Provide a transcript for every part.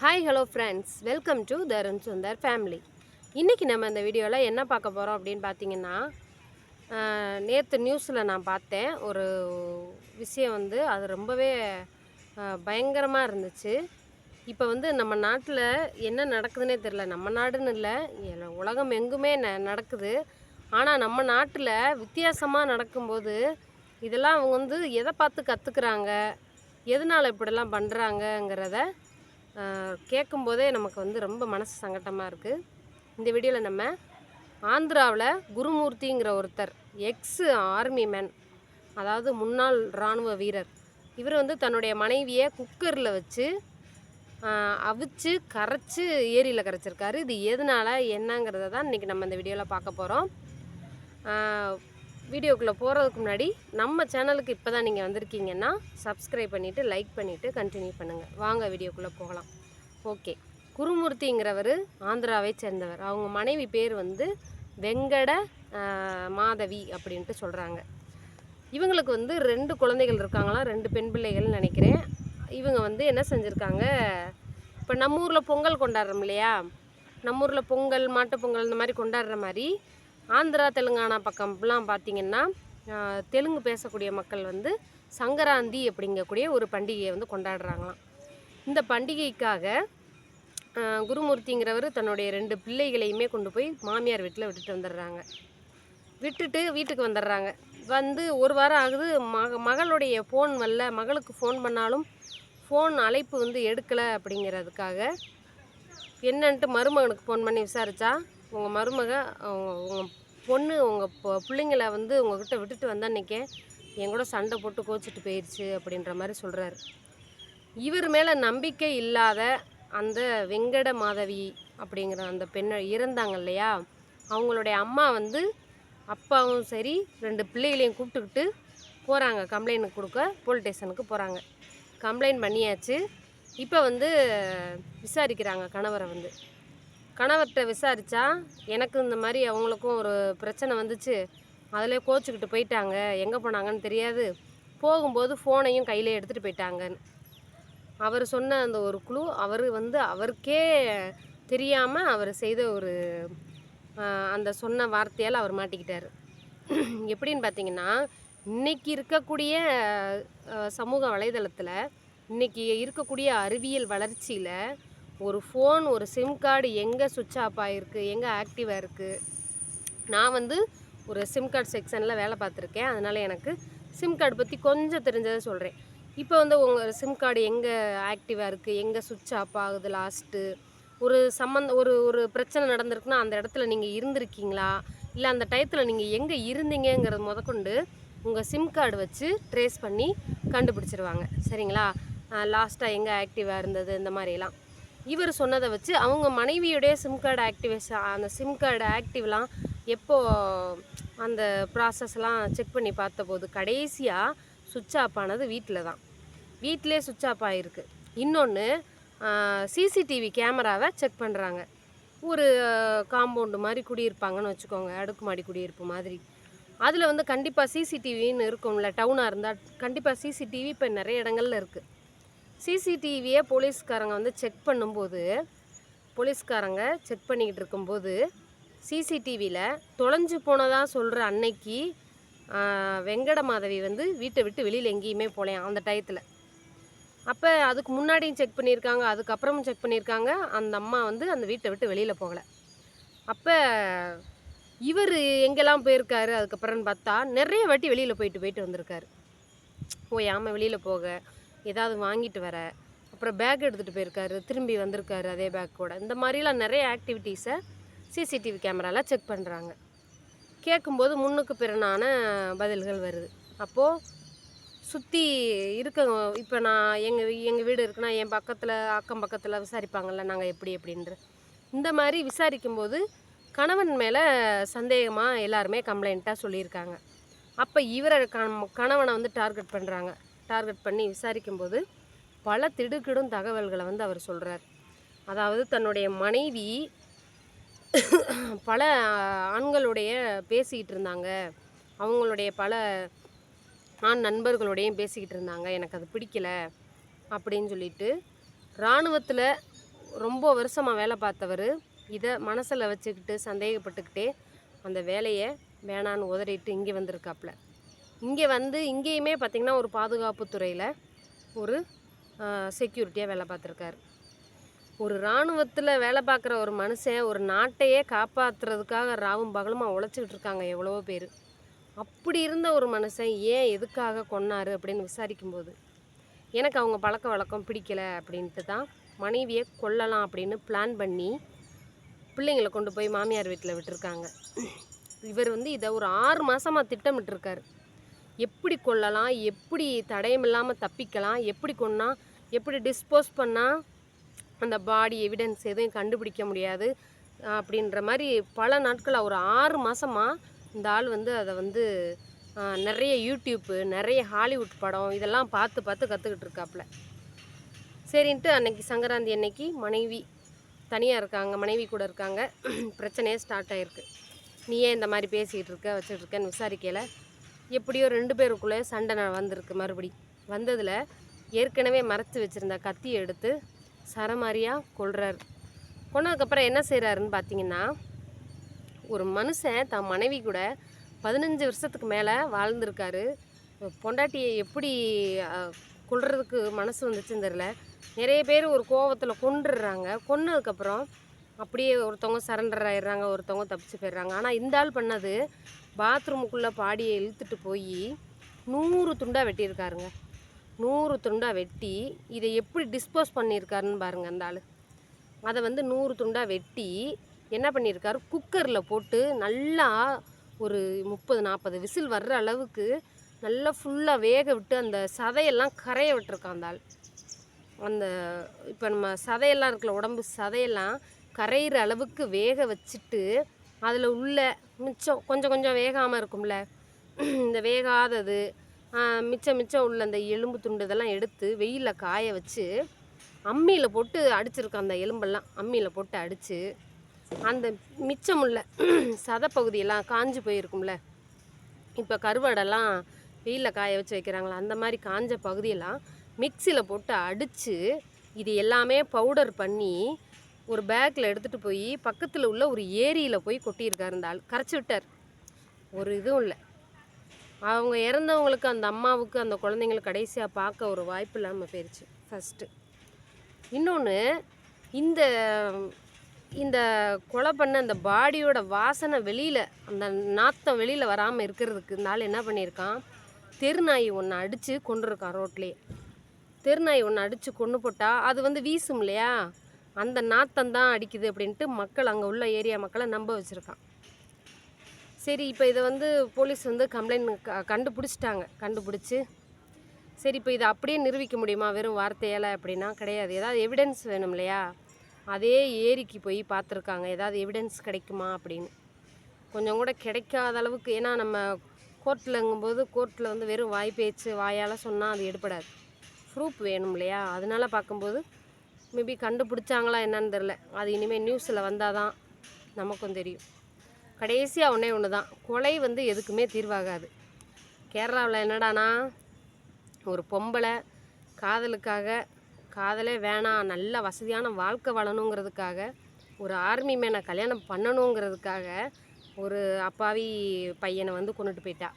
Hi hello friends welcome to Tarun Sundar family இன்றைக்கி நம்ம இந்த வீடியோவில் என்ன பார்க்க போகிறோம் அப்படின்னு பார்த்தீங்கன்னா நேற்று நியூஸில் நான் பார்த்தேன். ஒரு விஷயம் வந்து அது ரொம்பவே பயங்கரமாக இருந்துச்சு. இப்போ வந்து நம்ம நாட்டில் என்ன நடக்குதுன்னே தெரில நம்ம நாடுன்னு இல்லை உலகம் எங்குமே ந நடக்குது. ஆனால் நம்ம நாட்டில் வித்தியாசமாக நடக்கும்போது இதெல்லாம் அவங்க வந்து எதை பார்த்து கற்றுக்குறாங்க எதனால் இப்படிலாம் பண்ணுறாங்கங்கிறத கேட்கும்போதே நமக்கு வந்து ரொம்ப மனசு சங்கட்டமாக இருக்குது இந்த வீடியோவில் நம்ம ஆந்திராவில் குருமூர்த்திங்கிற ஒருத்தர் எக்ஸ் ஆர்மி மேன் அதாவது முன்னாள் இராணுவ வீரர் இவர் வந்து தன்னுடைய மனைவியை குக்கரில் வச்சு அவிச்சு கரைச்சி ஏரியில் கரைச்சிருக்காரு. இது எதனால என்னங்கிறத தான் இன்றைக்கி நம்ம இந்த வீடியோவில் பார்க்க போகிறோம் வீடியோக்குள்ளே போகிறதுக்கு முன்னாடி நம்ம சேனலுக்கு இப்போ தான் நீங்கள் வந்திருக்கீங்கன்னா சப்ஸ்கிரைப் பண்ணிவிட்டு லைக் பண்ணிவிட்டு கண்டினியூ பண்ணுங்கள் வாங்க வீடியோக்குள்ளே போகலாம். ஓகே குருமூர்த்திங்கிறவர் ஆந்திராவை சேர்ந்தவர். அவங்க மனைவி பேர் வந்து வெங்கட மாதவி அப்படின்ட்டு சொல்கிறாங்க இவங்களுக்கு வந்து ரெண்டு குழந்தைகள் இருக்காங்களாம் ரெண்டு பெண் பிள்ளைகள்னு நினைக்கிறேன். இவங்க வந்து என்ன செஞ்சுருக்காங்க இப்போ நம்ம ஊரில் பொங்கல் கொண்டாடுறோம் இல்லையா? நம்ம ஊரில் பொங்கல் மாட்டுப்பொங்கல் இந்த மாதிரி கொண்டாடுற மாதிரி ஆந்திரா தெலுங்கானா பக்கம்லாம் பார்த்திங்கன்னா தெலுங்கு பேசக்கூடிய மக்கள் வந்து சங்கராந்தி அப்படிங்கக்கூடிய ஒரு பண்டிகையை வந்து கொண்டாடுறாங்களாம். இந்த பண்டிகைக்காக குருமூர்த்திங்கிறவர் தன்னுடைய ரெண்டு பிள்ளைகளையுமே கொண்டு போய் மாமியார் வீட்டில் விட்டுட்டு வந்துடுறாங்க. விட்டுட்டு வீட்டுக்கு வந்துடுறாங்க. வந்து ஒரு வாரம் ஆகுது மக மகளுடைய ஃபோன் வரல மகளுக்கு ஃபோன் பண்ணாலும் ஃபோன் அழைப்பு வந்து எடுக்கலை அப்படிங்கிறதுக்காக என்னன்ட்டு மருமகனுக்கு ஃபோன் பண்ணி விசாரித்தா உங்கள் மருமக உங்கள் உங்கள் பொண்ணு உங்கள் பொ- பிள்ளைங்கள வந்து உங்ககிட்ட விட்டுட்டு வந்த அன்னைக்கே என் கூட சண்டை போட்டு கோச்சிட்டு போயிடுச்சு அப்படின்ற மாதிரி சொல்கிறாரு இவர் மேலே நம்பிக்கை இல்லாத அந்த வெங்கட மாதவி அப்படிங்கிற அந்த பெண்ணை இறந்தாங்க இல்லையா? அவங்களுடைய அம்மா வந்து அப்பாவும் சரி ரெண்டு பிள்ளைகளையும் கூப்பிட்டுக்கிட்டு போகிறாங்க கம்ப்ளைண்ட் கொடுக்க போலீஸ் ஸ்டேஷனுக்கு போகிறாங்க கம்ப்ளைண்ட் பண்ணியாச்சு. இப்போ வந்து விசாரிக்கிறாங்க கணவரை வந்து. கணவர்கிட்ட விசாரித்தா எனக்கு இந்த மாதிரி அவங்களுக்கும் ஒரு பிரச்சனை வந்துச்சு. அதில் கோச்சிக்கிட்டு போயிட்டாங்க. எங்கே போனாங்கன்னு தெரியாது. போகும்போது ஃபோனையும் கையில் எடுத்துகிட்டு போயிட்டாங்கன்னு. அவர் சொன்ன அந்த ஒரு குழு அவர் வந்து அவருக்கே தெரியாமல் அவர் செய்த ஒரு அந்த சொன்ன வார்த்தையால் அவர் மாட்டிக்கிட்டார். எப்படின்னு பார்த்தீங்கன்னா இன்னைக்கு இருக்கக்கூடிய சமூக வலைதளத்தில் இன்னைக்கு இருக்கக்கூடிய அறிவியல் வளர்ச்சியில் ஒரு ஃபோன் ஒரு சிம் கார்டு எங்கே சுவிட்ச் ஆஃப் ஆகிருக்கு எங்கே ஆக்டிவாக இருக்குது நான் வந்து ஒரு சிம் கார்டு செக்ஷனில் வேலை பார்த்துருக்கேன். அதனால் எனக்கு சிம் கார்டு பற்றி கொஞ்சம் தெரிஞ்சதை சொல்கிறேன் இப்போ வந்து உங்கள் சிம் கார்டு எங்கே ஆக்டிவாக இருக்குது எங்கே சுவிட்ச் ஆஃப் ஆகுது லாஸ்ட்டு ஒரு சம்மந்த ஒரு ஒரு பிரச்சனை நடந்திருக்குன்னா அந்த இடத்துல நீங்கள் இருந்திருக்கீங்களா? இல்லை அந்த டயத்தில் நீங்கள் எங்கே இருந்தீங்கங்கிறது முதற்கொண்டு உங்கள் சிம் கார்டு வச்சு ட்ரேஸ் பண்ணி கண்டுபிடிச்சிருவாங்க. சரிங்களா? லாஸ்ட்டாக எங்கே ஆக்டிவாக இருந்தது இந்த மாதிரிலாம் இவர் சொன்னதை வச்சு அவங்க மனைவியுடைய சிம் கார்டு ஆக்டிவேஷன் அந்த சிம் கார்டு ஆக்டிவ்லாம் எப்போ அந்த ப்ராசஸ்லாம் செக் பண்ணி பார்த்தபோது கடைசியாக சுவிட்ச் ஆஃப் ஆனது வீட்டில் தான். வீட்டிலே சுவிட்ச் ஆஃப் ஆகிருக்கு இன்னொன்று சிசிடிவி கேமராவை செக் பண்ணுறாங்க ஒரு காம்பவுண்டு மாதிரி குடியிருப்பாங்கன்னு வச்சுக்கோங்க அடுக்குமாடி குடியிருப்பு மாதிரி. அதில் வந்து கண்டிப்பாக சிசிடிவின்னு இருக்கும்ல டவுனாக இருந்தால் கண்டிப்பாக சிசிடிவி இப்போ நிறைய இடங்கள்ல இருக்குது சிசிடிவியை போலீஸ்காரங்க வந்து செக் பண்ணும்போது போலீஸ்காரங்க செக் பண்ணிக்கிட்டு இருக்கும்போது சிசிடிவியில் தொலைஞ்சு போனதாக சொல்கிற அன்னைக்கு வெங்கட மாதவி வந்து வீட்டை விட்டு வெளியில் எங்கேயுமே போகலையாம் அந்த டயத்தில். அப்போ அதுக்கு முன்னாடியும் செக் பண்ணியிருக்காங்க அதுக்கப்புறமும் செக் பண்ணியிருக்காங்க அந்த அம்மா வந்து அந்த வீட்டை விட்டு வெளியில் போகலை. அப்போ இவர் எங்கெல்லாம் போயிருக்காரு அதுக்கப்புறம்னு பார்த்தா நிறைய வாட்டி வெளியில் போயிட்டு போயிட்டு வந்திருக்காரு. ஓயாமல் வெளியில் போக? ஏதாவது வாங்கிட்டு வர. அப்புறம் பேக் எடுத்துகிட்டு போயிருக்காரு. திரும்பி வந்திருக்காரு அதே பேக் கூட. இந்த மாதிரிலாம் நிறைய ஆக்டிவிட்டீஸை சிசிடிவி கேமராவில் செக் பண்ணுறாங்க கேட்கும்போது முன்னுக்கு பிறனான பதில்கள் வருது. அப்போது சுற்றி இருக்க இப்போ நான் எங்கள் எங்கள் வீடு இருக்குன்னா என் பக்கத்தில் அக்கம் பக்கத்தில் விசாரிப்பாங்கள்ல நாங்கள் எப்படி எப்படின்ற. இந்த மாதிரி விசாரிக்கும்போது கணவன் மேலே சந்தேகமாக எல்லாருமே கம்ப்ளைண்ட்டாக சொல்லியிருக்காங்க. அப்போ இவரை கண- கணவனை வந்து டார்கெட் பண்ணுறாங்க டார்கெட் பண்ணி விசாரிக்கும்போது பல திடுக்கிடும் தகவல்களை வந்து அவர் சொல்கிறார் அதாவது தன்னுடைய மனைவி பல ஆண்களுடைய பேசிக்கிட்டு இருந்தாங்க. அவங்களுடைய பல ஆண் நண்பர்களுடையும் பேசிக்கிட்டு இருந்தாங்க. எனக்கு அது பிடிக்கல அப்படின்னு சொல்லிட்டு இராணுவத்தில் ரொம்ப வருஷமாக வேலை பார்த்தவர். இதை மனசில் வச்சுக்கிட்டு சந்தேகப்பட்டுக்கிட்டே அந்த வேலையை வேணான்னு உதறிட்டு இங்கே வந்திருக்காப்புல இங்கே வந்து இங்கேயுமே பார்த்திங்கன்னா ஒரு பாதுகாப்பு துறையில் ஒரு செக்யூரிட்டியாக வேலை பார்த்துருக்காரு. ஒரு இராணுவத்தில் வேலை பார்க்குற ஒரு மனுஷன் ஒரு நாட்டையே காப்பாற்றுறதுக்காக ராவும் பகலுமாக உழைச்சிக்கிட்டு இருக்காங்க எவ்வளவோ பேர். அப்படி இருந்த ஒரு மனுஷன் ஏன் எதுக்காக கொன்னார் அப்படின்னு விசாரிக்கும்போது எனக்கு அவங்க பழக்க வழக்கம் பிடிக்கல அப்படின்ட்டு தான் மனைவியை கொல்லலாம் அப்படின்னு பிளான் பண்ணி பிள்ளைங்களை கொண்டு போய் மாமியார் வீட்டில் விட்டுருக்காங்க. இவர் வந்து இதை ஒரு ஆறு மாதமாக திட்டமிட்டுருக்காரு. எப்படி கொல்லலாம் எப்படி தடயம் இல்லாமல் தப்பிக்கலாம் எப்படி கொன்னா எப்படி டிஸ்போஸ் பண்ணால் அந்த பாடி எவிடன்ஸ் எதுவும் கண்டுபிடிக்க முடியாது அப்படின்ற மாதிரி பல நாட்கள் ஒரு ஆறு மாதமாக இந்த ஆள் வந்து அதை வந்து நிறைய யூடியூப்பு நிறைய ஹாலிவுட் படம் இதெல்லாம் பார்த்து பார்த்து கற்றுக்கிட்டு இருக்காப்புல சரின்ட்டு அன்னைக்கு சங்கராந்தி அன்னைக்கு மனைவி தனியாக இருக்காங்க மனைவி கூட இருக்காங்க. பிரச்சனையே ஸ்டார்ட் ஆகிருக்கு நீ ஏன் இந்த மாதிரி பேசிகிட்டு இருக்க வச்சுட்டு இருக்கேன்னு எப்படியோ ரெண்டு பேருக்குள்ளே சண்டை வந்திருக்கு மறுபடி. வந்ததில் ஏற்கனவே மறைச்சி வச்சுருந்த கத்தியை எடுத்து சரமாரியாக கொள்கிறார் கொன்னதுக்கப்புறம் என்ன செய்கிறாருன்னு பார்த்தீங்கன்னா ஒரு மனுஷன் தன் மனைவி கூட பதினஞ்சு வருஷத்துக்கு மேலே வாழ்ந்திருக்காரு. பொண்டாட்டியை எப்படி கொள்றதுக்கு மனசு வந்துச்சுன்னு தெரில நிறைய பேர் ஒரு கோவத்தில் கொன்றுடுறாங்க கொன்னதுக்கப்புறம் அப்படியே ஒருத்தவங்க சரண்டர் ஆயிடுறாங்க ஒருத்தவங்க தப்பிச்சு போயிடுறாங்க. ஆனால் இந்த ஆள் பண்ணது பாத்ரூமுக்குள்ளே பாடியை இழுத்துட்டு போய் நூறு துண்டாக வெட்டியிருக்காருங்க. நூறு துண்டாக வெட்டி இதை எப்படி டிஸ்போஸ் பண்ணியிருக்காருன்னு பாருங்கள் அந்த ஆள். அதை வந்து நூறு துண்டாக வெட்டி என்ன பண்ணியிருக்காரு? குக்கரில் போட்டு நல்லா ஒரு முப்பது நாற்பது விசில் வர்ற அளவுக்கு நல்லா ஃபுல்லாக வேக விட்டு அந்த சதையெல்லாம் கரைய விட்டுருக்கான் அந்த ஆள். அந்த இப்போ நம்ம சதையெல்லாம் இருக்கல உடம்பு சதையெல்லாம் கரையிற அளவுக்கு வேக வச்சுட்டு அதில் உள்ள மிச்சம் கொஞ்சம் கொஞ்சம் வேகாமல் இருக்கும்ல. இந்த வேகாதது மிச்சம் மிச்சம் உள்ள அந்த எலும்பு துண்டு இதெல்லாம் எடுத்து வெயிலில் காய வச்சு அம்மியில் போட்டு அடிச்சிருக்கான் அந்த எலும்பெல்லாம் அம்மியில் போட்டு அடித்து அந்த மிச்சம் உள்ள பகுதியெல்லாம் காஞ்சு போயிருக்கும்ல. இப்போ கருவாடெல்லாம் வெயிலில் காய வச்சு வைக்கிறாங்களா அந்த மாதிரி காஞ்ச பகுதியெல்லாம் மிக்சியில் போட்டு அடித்து இது எல்லாமே பவுடர் பண்ணி ஒரு பேக்கில் எடுத்துகிட்டு போய் பக்கத்தில் உள்ள ஒரு ஏரியில் போய் கொட்டியிருக்காரு இந்த ஆள். கரைச்சி விட்டார். ஒரு இதுவும் இல்லை. அவங்க இறந்தவங்களுக்கு அந்த அம்மாவுக்கு அந்த குழந்தைங்களுக்கு கடைசியாக பார்க்க ஒரு வாய்ப்பு இல்லாமல் போயிடுச்சு ஃபஸ்ட்டு இன்னொன்று இந்த இந்த கொலை பண்ண அந்த பாடியோட வாசனை வெளியில் அந்த நாத்தம் வெளியில் வராமல் இருக்கிறதுக்கு இந்த ஆள் என்ன பண்ணியிருக்கான்? தெருநாய் ஒன்று அடித்து கொண்டுருக்கான் ரோட்லேயே. தெருநாய் ஒன்று அடித்து கொண்டு போட்டால் அது வந்து வீசும் இல்லையா? அந்த நாத்தம் தான் அடிக்குது அப்படின்ட்டு மக்கள் அங்கே உள்ள ஏரியா மக்களை நம்ப வச்சுருக்கான். சரி இப்போ இதை வந்து போலீஸ் வந்து கம்ப்ளைண்ட் க கண்டுபிடிச்சிட்டாங்க. கண்டுபிடிச்சி சரி இப்போ இதை அப்படியே நிரூபிக்க முடியுமா? வெறும் வார்த்தையால் அப்படின்னா கிடையாது. ஏதாவது எவிடன்ஸ் வேணும் இல்லையா? அதே ஏரிக்கு போய் பார்த்துருக்காங்க. ஏதாவது எவிடன்ஸ் கிடைக்குமா அப்படின்னு. கொஞ்சம் கூட கிடைக்காத அளவுக்கு ஏன்னா நம்ம கோர்ட்டில்ங்கும்போது கோர்ட்டில் வந்து வெறும் வாய் பேச்சு வாயால் சொன்னால் அது எடுப்படாது ப்ரூஃப் வேணும் இல்லையா? அதனால் பார்க்கும்போது மேபி கண்டுபிடிச்சாங்களா என்னன்னு தெரில அது இனிமேல் நியூஸில் வந்தால் தான் நமக்கும் தெரியும். கடைசியாக ஒன்றே ஒன்று தான் கொலை வந்து எதுக்குமே தீர்வாகாது. கேரளாவில் என்னடானா ஒரு பொம்பளை காதலுக்காக காதலே வேணாம் நல்ல வசதியான வாழ்க்கை வாழணுங்கிறதுக்காக ஒரு ஆர்மி மேனை கல்யாணம் பண்ணணுங்கிறதுக்காக ஒரு அப்பாவி பையனை வந்து கொண்டுட்டு போயிட்டா.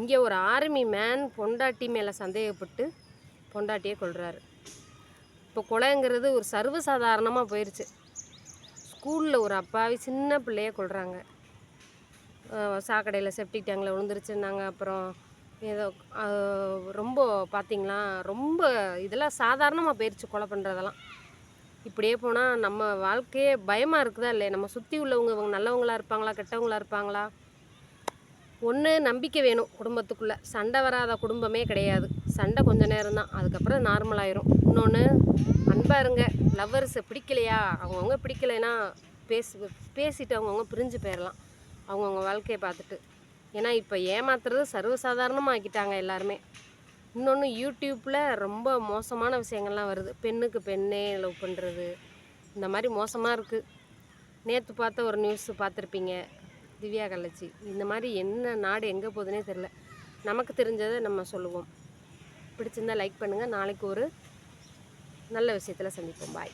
இங்கே ஒரு ஆர்மி மேன் பொண்டாட்டி மேலே சந்தேகப்பட்டு பொண்டாட்டியே கொள்கிறாரு இப்போ கொலைங்கிறது ஒரு சர்வசாதாரணமாக போயிடுச்சு ஸ்கூலில் ஒரு அப்பாவி சின்ன பிள்ளைய கொள்கிறாங்க சாக்கடையில் செப்டிக் டேங்கில் விழுந்துருச்சுன்னாங்க. அப்புறம் ஏதோ ரொம்ப பார்த்திங்களா ரொம்ப இதெல்லாம் சாதாரணமாக போயிடுச்சு கொலை பண்ணுறதெல்லாம் இப்படியே போனால் நம்ம வாழ்க்கையே பயமாக இருக்குதா இல்லையா? நம்ம சுற்றி உள்ளவங்க இவங்க நல்லவங்களா இருப்பாங்களா கெட்டவங்களா இருப்பாங்களா? ஒன்று நம்பிக்கை வேணும் குடும்பத்துக்குள்ளே. சண்டை வராத குடும்பமே கிடையாது. சண்டை கொஞ்ச நேரம் தான் அதுக்கப்புறம் நார்மல் ஆயிரும். இன்னொன்று அன்பாக இருங்க. லவ்வர்ஸை பிடிக்கலையா? அவங்கவுங்க பிடிக்கலைன்னா பேசி பேசிட்டு அவங்கவுங்க பிரிஞ்சு போயிடலாம் அவங்கவுங்க வாழ்க்கையை பார்த்துட்டு. ஏன்னா இப்போ ஏமாத்துறது சர்வசாதாரணமாக ஆக்கிட்டாங்க எல்லாருமே. இன்னொன்று யூடியூப்பில் ரொம்ப மோசமான விஷயங்கள்லாம் வருது. பெண்ணுக்கு பெண்ணே லவ் பண்ணுறது இந்த மாதிரி மோசமாக இருக்குது நேற்று பார்த்த ஒரு நியூஸ் பார்த்துருப்பீங்க. திவ்யா கள்ளச்சி. இந்த மாதிரி என்ன நாடு எங்கே போகுதுன்னே தெரில நமக்கு தெரிஞ்சதை நம்ம சொல்லுவோம். பிடிச்சிருந்தா லைக் பண்ணுங்கள் நாளைக்கு ஒரு நல்ல விஷயத்தில் சந்திப்போம். பாய்